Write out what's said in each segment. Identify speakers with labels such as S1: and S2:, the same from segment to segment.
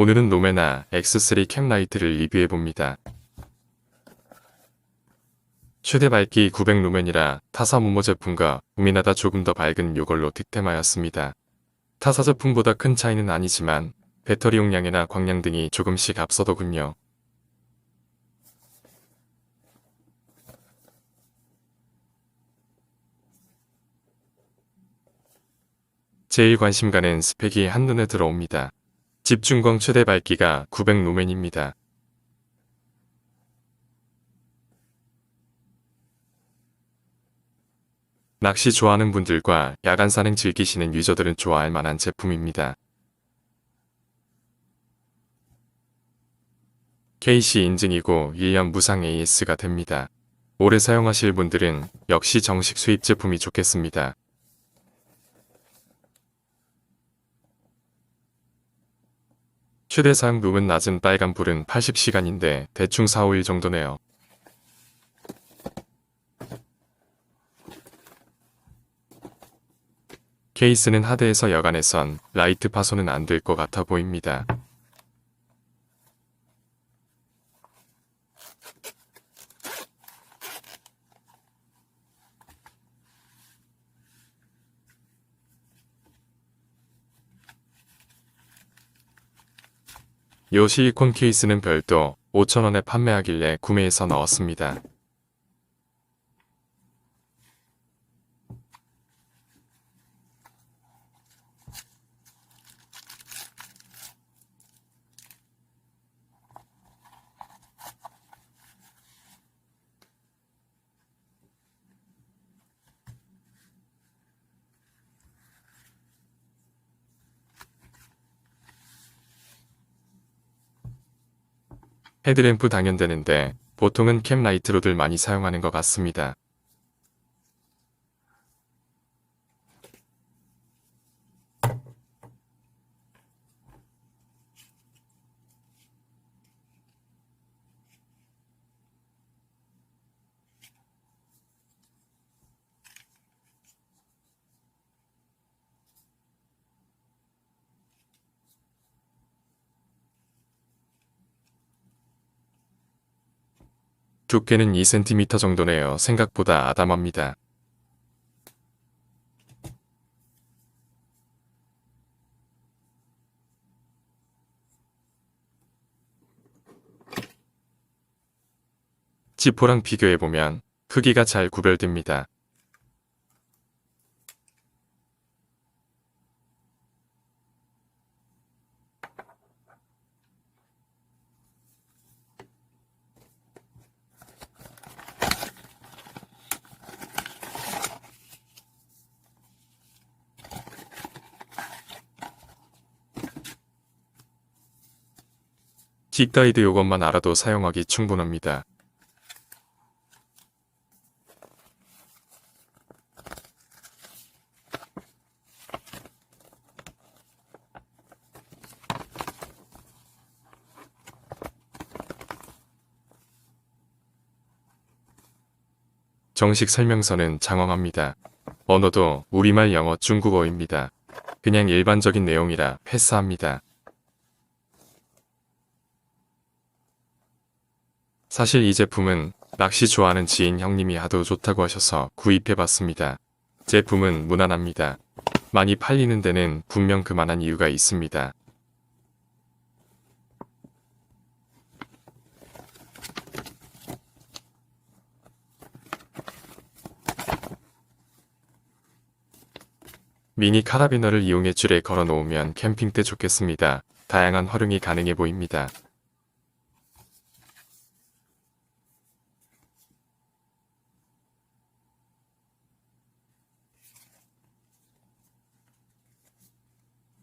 S1: 오늘은 노메나 X3 캠라이트를 리뷰해봅니다. 최대 밝기 900 루멘이라 타사 모모 제품과 우미나다 조금 더 밝은 요걸로 득템하였습니다. 타사 제품보다 큰 차이는 아니지만 배터리 용량이나 광량 등이 조금씩 앞서더군요. 제일 관심 가는 스펙이 한눈에 들어옵니다. 집중광 최대 밝기가 900 루멘입니다. 낚시 좋아하는 분들과 야간 산행 즐기시는 유저들은 좋아할 만한 제품입니다. KC 인증이고 1년 무상 AS가 됩니다. 오래 사용하실 분들은 역시 정식 수입 제품이 좋겠습니다. 최대 사용lum은 낮은 빨간 불은 80시간인데 대충 4, 5일 정도네요. 케이스는 하드에서 여간에선 라이트 파손은 안 될 것 같아 보입니다. 요 실리콘 케이스는 별도 5,000원에 판매하길래 구매해서 넣었습니다. 헤드램프 당연되는데 보통은 캠라이트로들 많이 사용하는 것 같습니다. 두께는 2cm 정도네요. 생각보다 아담합니다. 지포랑 비교해보면 크기가 잘 구별됩니다. 킥가이드 요것만 알아도 사용하기 충분합니다. 정식 설명서는 장황합니다. 언어도 우리말 영어 중국어입니다. 그냥 일반적인 내용이라 패스합니다. 사실 이 제품은 낚시 좋아하는 지인 형님이 하도 좋다고 하셔서 구입해봤습니다. 제품은 무난합니다. 많이 팔리는 데는 분명 그만한 이유가 있습니다. 미니 카라비너를 이용해 줄에 걸어 놓으면 캠핑 때 좋겠습니다. 다양한 활용이 가능해 보입니다.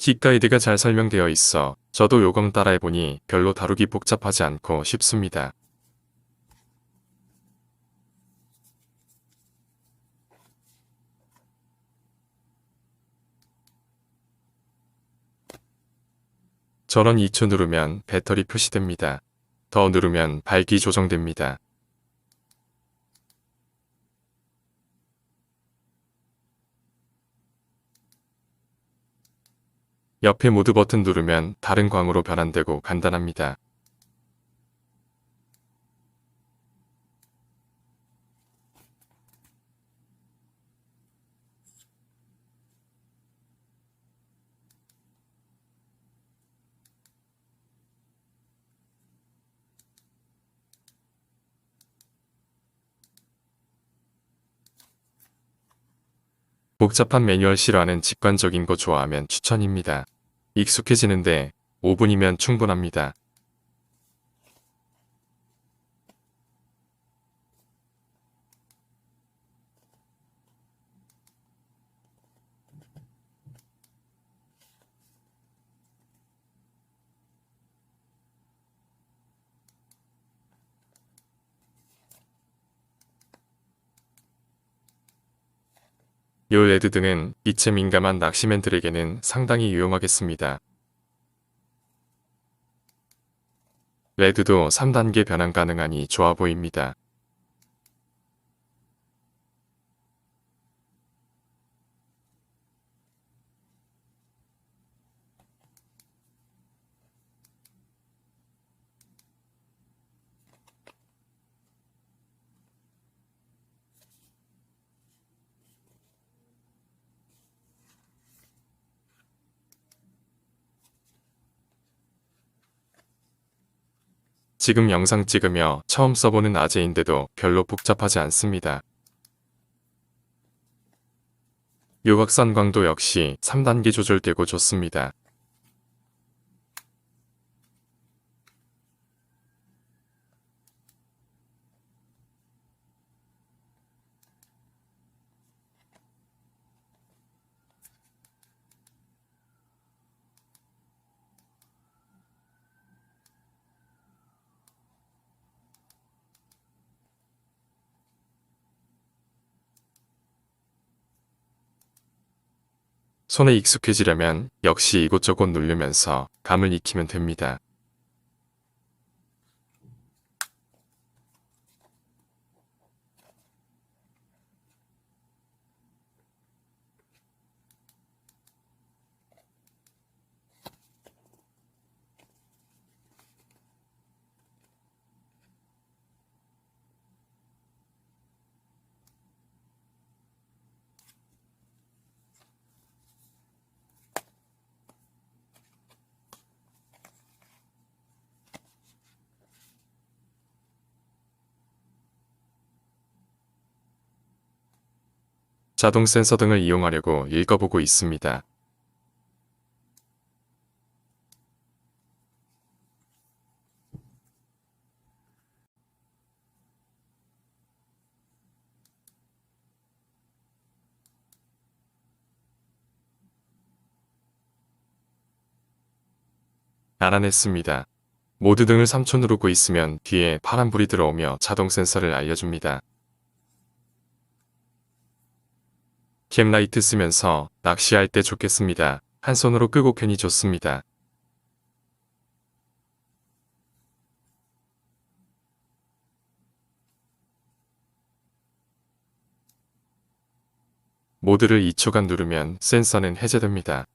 S1: 킥가이드가 잘 설명되어 있어 저도 요금 따라해보니 별로 다루기 복잡하지 않고 쉽습니다. 전원 2초 누르면 배터리 표시됩니다. 더 누르면 밝기 조정됩니다. 옆에 모드 버튼 누르면 다른 광으로 변환되고 간단합니다. 복잡한 매뉴얼 싫어하는 직관적인 거 좋아하면 추천입니다. 익숙해지는데 5분이면 충분합니다. 요 레드 등은 빛에 민감한 낚시맨들에게는 상당히 유용하겠습니다. 레드도 3단계 변환 가능하니 좋아 보입니다. 지금 영상 찍으며 처음 써보는 아재인데도 별로 복잡하지 않습니다. 요각선 광도 역시 3단계 조절되고 좋습니다. 손에 익숙해지려면 역시 이곳저곳 누르면서 감을 익히면 됩니다. 자동 센서 등을 이용하려고 읽어보고 있습니다. 알아냈습니다. 모드 등을 3초 누르고 있으면 뒤에 파란불이 들어오며 자동 센서를 알려줍니다. 캠라이트 쓰면서 낚시할 때 좋겠습니다. 한 손으로 끄고 괜히 좋습니다. 모드를 2초간 누르면 센서는 해제됩니다.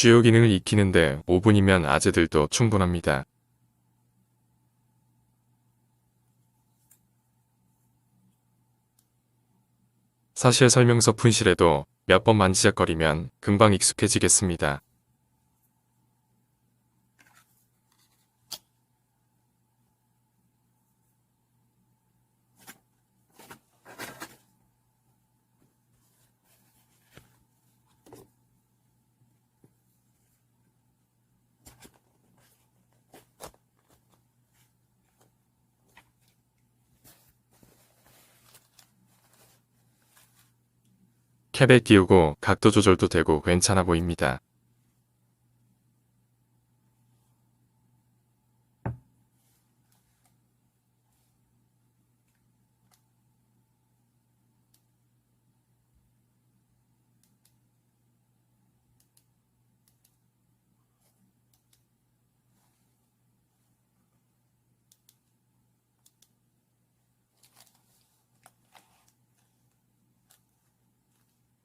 S1: 주요 기능을 익히는데 5분이면 아재들도 충분합니다. 사실 설명서 분실에도 몇 번 만지작거리면 금방 익숙해지겠습니다. 캡에 끼우고 각도 조절도 되고 괜찮아 보입니다.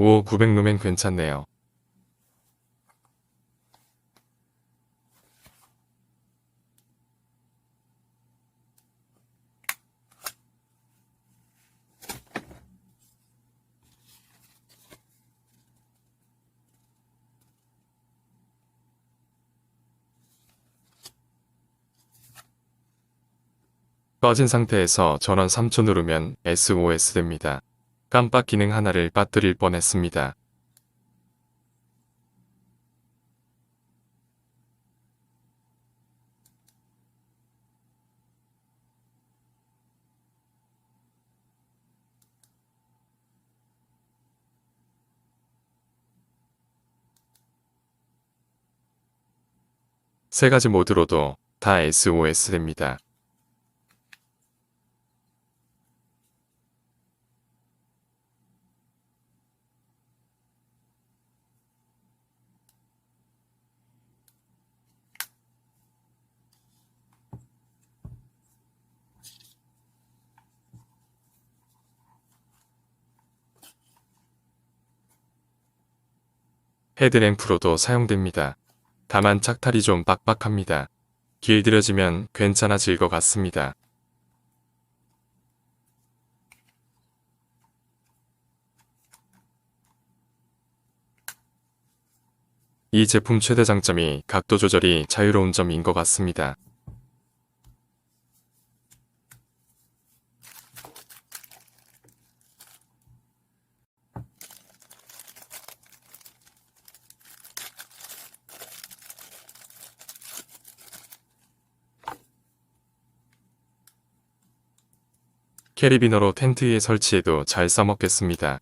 S1: 오, 900루멘 괜찮네요. 꺼진 상태에서 전원 3초 누르면 SOS 됩니다. 깜빡 기능 하나를 빠뜨릴 뻔했습니다. 세 가지 모드로도 다 SOS 됩니다. 헤드램프로도 사용됩니다. 다만 착탈이 좀 빡빡합니다. 길들여지면 괜찮아질 것 같습니다. 이 제품 최대 장점이 각도 조절이 자유로운 점인 것 같습니다. 캐리비너로 텐트 위에 설치해도 잘 써먹겠습니다.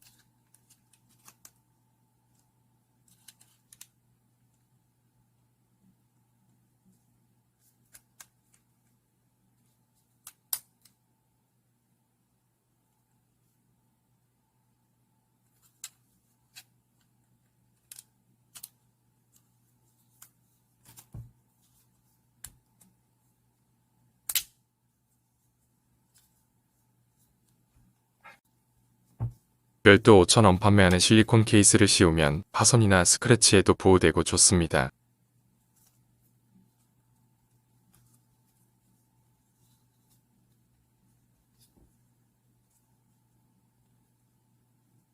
S1: 별도 5,000원 판매하는 실리콘 케이스를 씌우면 파손이나 스크래치에도 보호되고 좋습니다.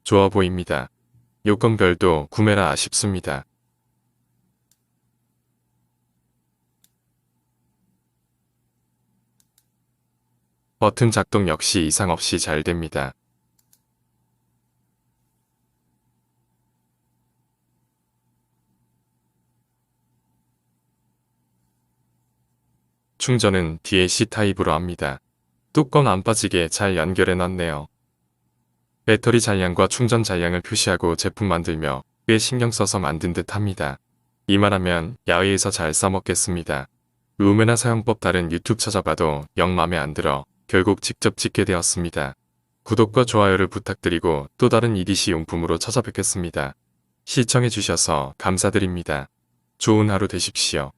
S1: 좋아 보입니다. 요건별도 구매라 아쉽습니다. 버튼 작동 역시 이상 없이 잘 됩니다. 충전은 DAC 타입으로 합니다. 뚜껑 안 빠지게 잘 연결해 놨네요. 배터리 잔량과 충전 잔량을 표시하고 제품 만들며 꽤 신경 써서 만든 듯 합니다. 이만하면 야외에서 잘 써먹겠습니다. 루메나 사용법 다른 유튜브 찾아봐도 영 맘에 안 들어 결국 직접 찍게 되었습니다. 구독과 좋아요를 부탁드리고 또 다른 EDC 용품으로 찾아뵙겠습니다. 시청해주셔서 감사드립니다. 좋은 하루 되십시오.